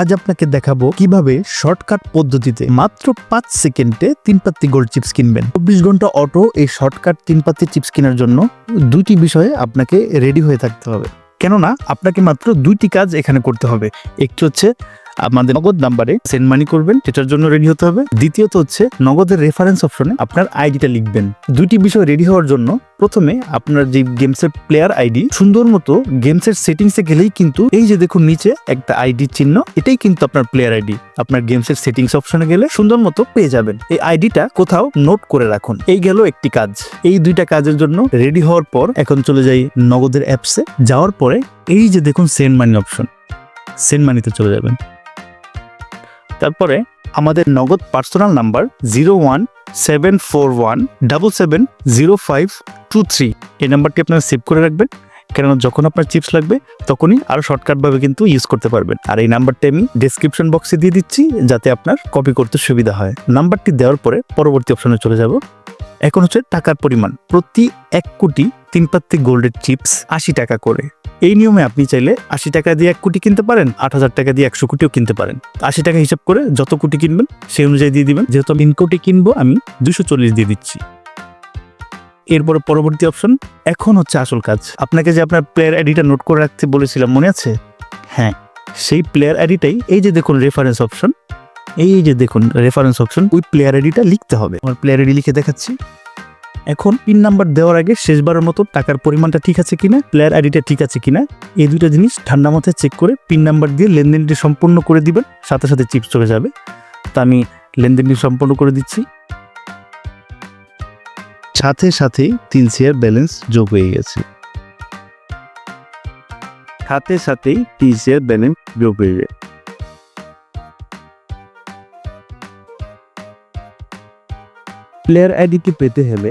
আজ আপনাকে দেখাবো কীভাবে শর্টকাট পদ্ধতিতে মাত্র পাঁচ সেকেন্ডে তিন পাত্তি গোল্ড চিপস কিনবেন। চব্বিশ ঘণ্টা অটো এই শর্টকাট তিন পাত্তি চিপস কেনার জন্য দুইটি বিষয়ে আপনাকে রেডি হয়ে থাকতে হবে। কেননা, আপনাকে মাত্র দুইটি কাজ এখানে করতে হবে। একটি হচ্ছে আমাদের নগদ নাম্বারে সেন্ড মানি করবেন, সেটার জন্য রেডি হতে হবে। দ্বিতীয়ত হচ্ছে নগদের রেফারেন্স অপশনে আপনার আইডিটা লিখবেন। দুইটি বিষয় রেডি হওয়ার জন্য প্রথমে আপনার যে গেমসের প্লেয়ার আইডি সুন্দর মতো গেমসের সেটিংসে গেলেই কিন্তু এই যে দেখুন নিচে একটা আইডি চিহ্ন, এটাই কিন্তু আপনার প্লেয়ার আইডি আপনার গেমসের সেটিংস অপশনে গেলে সুন্দর মতো পেয়ে যাবেন। এই আইডিটা কোথাও নোট করে রাখুন। এই গেল একটি কাজ। এই দুইটা কাজের জন্য রেডি হওয়ার পর এখন চলে যাই নগদের অ্যাপসে যাওয়ার পরে এই যে দেখুন সেন্ড মানি অপশন সেন্ড মানিতে চলে যাবেন। তারপরে আমাদের Nagad personal number zero one seven four one double seven zero five two three এই নাম্বারটি আপনারা সেভ করে রাখবেন, কেননা যখন আপনার চিপস লাগবে, তখনই আরও শর্টকাটভাবে কিন্তু ইউজ করতে পারবেন। আর এই নাম্বারটি আমি ডিসক্রিপশন বক্সে দিয়ে দিচ্ছি, যাতে আপনার কপি করতে সুবিধা হয়। নাম্বারটি দেওয়ার পরে পরবর্তী অপশানে চলে যাব। এখন হচ্ছে টাকার পরিমাণ। প্রতি এক কোটি তিন পাত্তি গোল্ডের চিপস আশি টাকা করে। এই নিয়মে আপনি চাইলে আশি টাকা দিয়ে এক কোটি কিনতে পারেন, আট হাজার টাকা দিয়ে একশো কোটিও কিনতে পারেন। আশি টাকা হিসাব করে যত কোটি কিনবেন, সেই অনুযায়ী দিয়ে দিবেন। যেহেতু তিন কোটি কিনবো, আমি দুশো চল্লিশ দিয়ে দিচ্ছি। এরপরে পরবর্তী অপশন, এখন হচ্ছে আসল কাজ। আপনাকে যে আপনার প্লেয়ার আইডিটা নোট করে রাখতে বলেছিলাম, মনে আছে? হ্যাঁ সেই প্লেয়ার আইডিটাই এই যে দেখুন রেফারেন্স অপশন এই যে দেখুন রেফারেন্স অপশন ওই প্লেয়ার আইডিটা লিখতে হবে। আমার প্লেয়ার আইডি লিখে দেখাচ্ছি। এখন পিন নাম্বার দেওয়ার আগে শেষবারের মতো টাকার পরিমাণটা ঠিক আছে কিনা প্লেয়ার আইডিটা ঠিক আছে কিনা, এই দুটো জিনিস ঠান্ডা মাথায় চেক করে পিন নাম্বার দিয়ে লেনদেনটি সম্পূর্ণ করে দিবেন, সাথে সাথে চিপস চলে যাবে। তা আমি লেনদেনটি সম্পূর্ণ করে দিচ্ছি। সাথে সাথেই তিন শেয়ার ব্যালেন্স যোগ হয়ে গেছে। সাথে সাথেই তিন শেয়ার ব্যালেন্স যোগ হয়ে গেছে। প্লেয়ার আইডিটি পেতে হলে